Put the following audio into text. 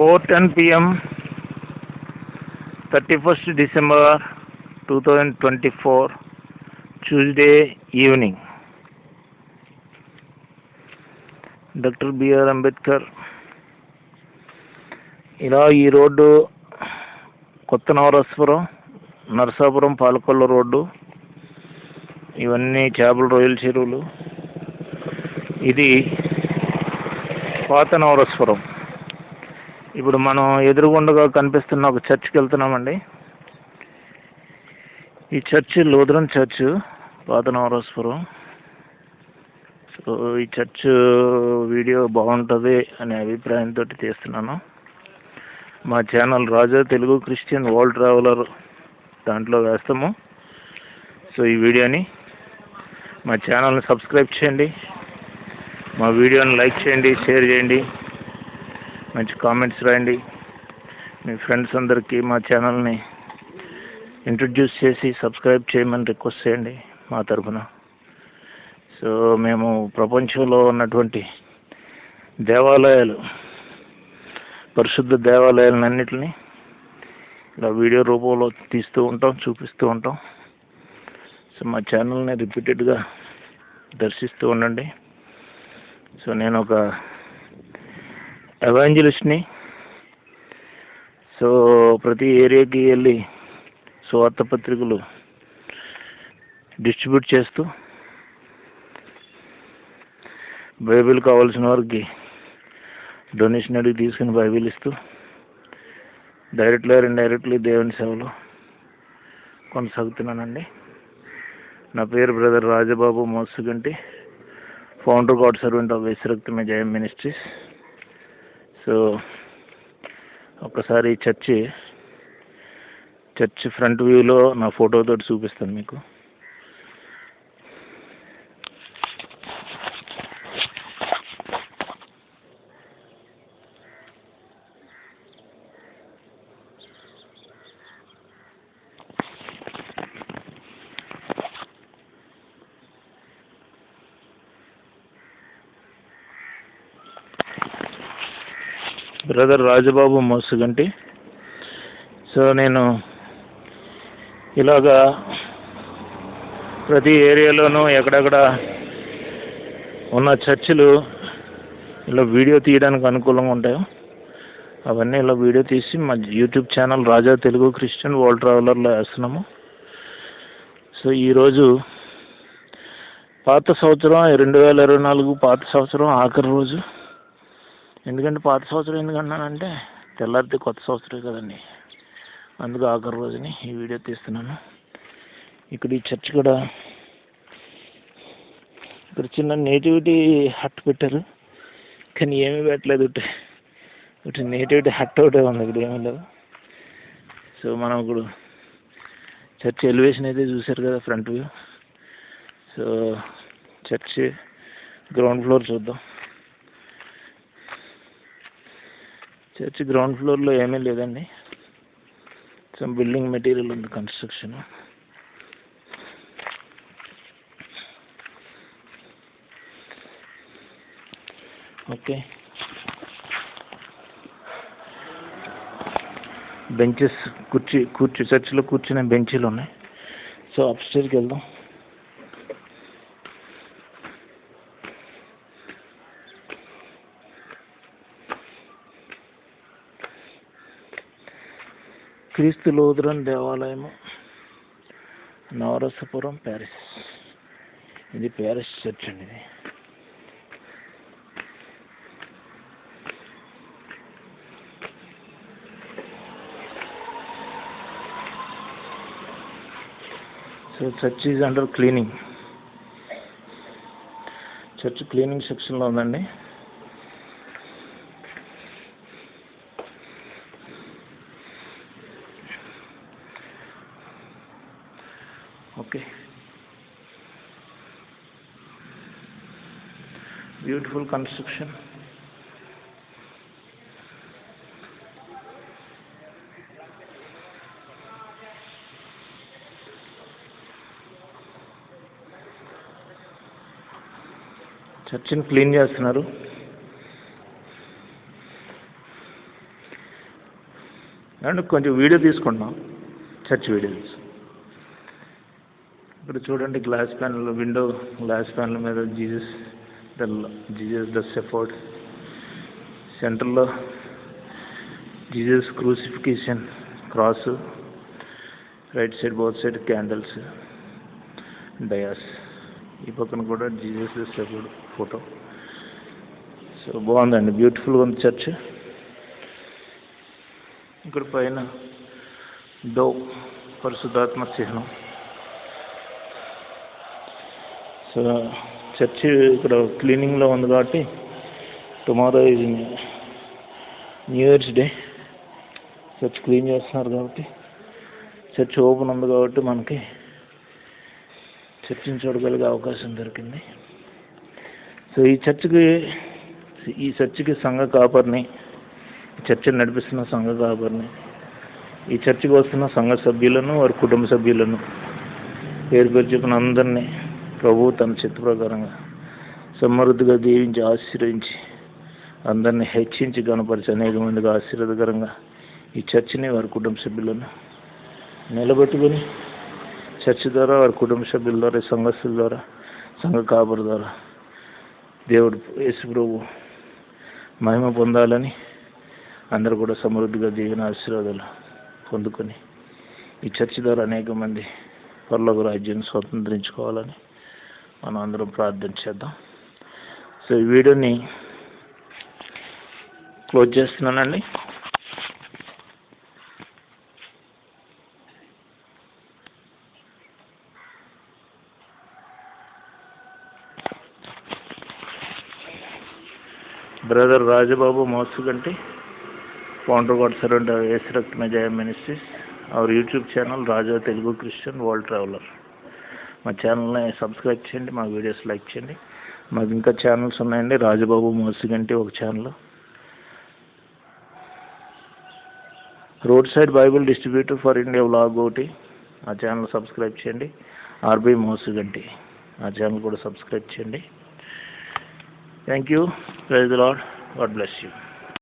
Four ten PM thirty first December two thousand twenty four Tuesday evening doctor B R Ambedkar ఇలా ఈ road కొత్త నవరస్పురం Narasapuram పాలకొల్ల road ఇవన్నీ చేపల రొయ్యల చెరువులు. ఇది పాత నవరస్పురం ఇప్పుడు మనం ఎదురుగుండగా కనిపిస్తున్న ఒక చర్చ్కి వెళ్తున్నామండి. ఈ చర్చ్ లూథరన్ చర్చ్ పాత నవరాజపురం సో ఈ చర్చ్ వీడియో బాగుంటుంది అనే అభిప్రాయంతో తీస్తున్నాను. మా channel Raja Telugu Christian world traveller దాంట్లో వేస్తాము. సో ఈ వీడియోని మా ఛానల్ని సబ్స్క్రైబ్ చేయండి. మా వీడియోని లైక్ చేయండి షేర్ చేయండి. మంచి కామెంట్స్ రాయండి. మీ ఫ్రెండ్స్ అందరికీ మా ఛానల్ని ఇంట్రడ్యూస్ చేసి సబ్స్క్రైబ్ చేయమని రిక్వెస్ట్ చేయండి మా తరఫున సో మేము ప్రపంచంలో ఉన్నటువంటి దేవాలయాలు పరిశుద్ధ దేవాలయాలన్నింటినీ ఇలా వీడియో రూపంలో తీస్తూ ఉంటాం చూపిస్తూ ఉంటాం. సో మా ఛానల్ని రిపీటెడ్గా దర్శిస్తూ ఉండండి. సో నేను ఒక ఎవాంజలిస్ట్ని సో ప్రతి ఏరియాకి వెళ్ళి స్వార్థ పత్రికలు డిస్ట్రిబ్యూట్ చేస్తూ బైబిల్ కావాల్సిన వారికి డొనేషన్ అడిగి తీసుకుని బైబిల్ ఇస్తూ డైరెక్ట్లీ ఇండైరెక్ట్లీ దేవుని సేవలు కొనసాగుతున్నానండి. నా పేరు brother Rajababu Mosuganti founder God servant of విశ్రక్తమే Jayam ministries so ఒకసారి చర్చి చర్చ్ ఫ్రంట్ వ్యూలో నా ఫోటోతో చూపిస్తాను మీకు. బ్రదర్ రాజబాబు మోసుగంటి. సో నేను ఇలాగా ప్రతి ఏరియాలోనూ ఎక్కడెక్కడ ఉన్న చర్చిలు ఇలా వీడియో తీయడానికి అనుకూలంగా ఉంటాయో అవన్నీ ఇలా వీడియో తీసి మా YouTube channel Raja Telugu Christian world ట్రావెలర్లో వేస్తున్నాము. సో ఈరోజు పాత సంవత్సరం రెండు వేల ఇరవై నాలుగు పాత సంవత్సరం ఆఖరి రోజు. ఎందుకంటే పాత సంవత్సరం ఎందుకన్నానంటే తెల్లారితే కొత్త సంవత్సరం కదండి. అందుకు ఆఖరి రోజుని ఈ వీడియో తీస్తున్నాను. ఇక్కడ ఈ చర్చ్ కూడా ఇక్కడ చిన్న నేటివిటీ హట్ పెట్టారు. కానీ ఏమీ పెట్టలేదు ఇటు. ఇటు నేటివిటీ హట్ ఒకటే ఉంది ఇక్కడ ఏమీ లేదు. సో మనం ఇప్పుడు చర్చ్ ఎలివేషన్ అయితే చూశారు కదా front view. So church ground floor చూద్దాం. చర్చ్ గ్రౌండ్ ఫ్లోర్లో ఏమీ లేదండి. సమ్ బిల్డింగ్ మెటీరియల్ ఉంది కన్స్ట్రక్షన్ ఓకే బెంచెస్ కుర్చీ కూర్చు చర్చిలో కూర్చునే బెంచీలు ఉన్నాయి. సో అప్స్టేర్కి వెళ్దాం. క్రీస్తు లూథరన్ దేవాలయము నవరసపురం ప్యారిస్. ఇది ప్యారిస్ చర్చ్ అండి ఇది. So church is under cleaning church cleaning సెక్షన్లో ఉందండి ఓకే బ్యూటిఫుల్ కన్స్ట్రక్షన్ చర్చిని క్లీన్ చేస్తున్నారు. అండ్ కొంచెం వీడియో తీసుకుంటున్నాం. Church videos. ఇప్పుడు ఇక్కడ చూడండి glass panel window glass panel మీద Jesus the Jesus the shepherd సెంటర్లో Jesus crucifixion cross right side both side candles dais ఈ పక్కన కూడా Jesus the shepherd photo so బాగుందండి బ్యూటిఫుల్గా ఉంది చర్చ్ ఇక్కడ పైన డో పరిశుద్ధాత్మ చిహ్నం. సో చర్చి ఇక్కడ క్లీనింగ్లో ఉంది కాబట్టి టుమారో ఇది new year's day. Church clean చేస్తున్నారు కాబట్టి చర్చ్ ఓపెన్ ఉంది కాబట్టి మనకి చర్చిని చూడగలిగే అవకాశం దొరికింది. సో ఈ చర్చికి ఈ చర్చికి సంఘ కాపర్ని ఈ చర్చిని నడిపిస్తున్న సంఘ కాపర్ని ఈ చర్చికి వస్తున్న సంఘ సభ్యులను వారి కుటుంబ సభ్యులను పేరు పేరు చెప్పిన అందరినీ ప్రభు తన చిత్త ప్రకారంగా సమృద్ధిగా దీవించి ఆశీర్వించి అందరినీ హెచ్చించి గణపరిచి అనేక మందికి ఆశీర్వాదకరంగా ఈ చర్చిని వారి కుటుంబ సభ్యులను నిలబెట్టుకొని చర్చ్ ద్వారా వారి కుటుంబ సభ్యుల ద్వారా సంఘస్థుల ద్వారా సంఘ కాపుల ద్వారా దేవుడు యేసు ప్రభు మహిమ పొందాలని అందరూ కూడా సమృద్ధిగా దీవెన ఆశీర్వాదాలు పొందుకొని ఈ చర్చ్ ద్వారా అనేక మంది పర్లోక రాజ్యాన్ని స్వతంత్రించుకోవాలని మనం అందరం ప్రార్థన చేద్దాం. సో ఈ వీడియోని క్లోజ్ చేస్తున్నానండి. Brother Rajababu Mosuganti founder God surrender yes రక్తన Jaya ministries our YouTube channel Raja Telugu Christian world traveller మా ఛానల్ని సబ్స్క్రైబ్ చేయండి మా వీడియోస్ లైక్ చేయండి. మాకు ఇంకా ఛానల్స్ ఉన్నాయండి రాజబాబు మోసుగంటి ఒక channel. Road side Bible distributor for India vlog ఒకటి ఆ ఛానల్ సబ్స్క్రైబ్ చేయండి. ఆర్బీ మోసుగంటి ఆ ఛానల్ కూడా సబ్స్క్రైబ్ చేయండి. Thank you praise lord God bless you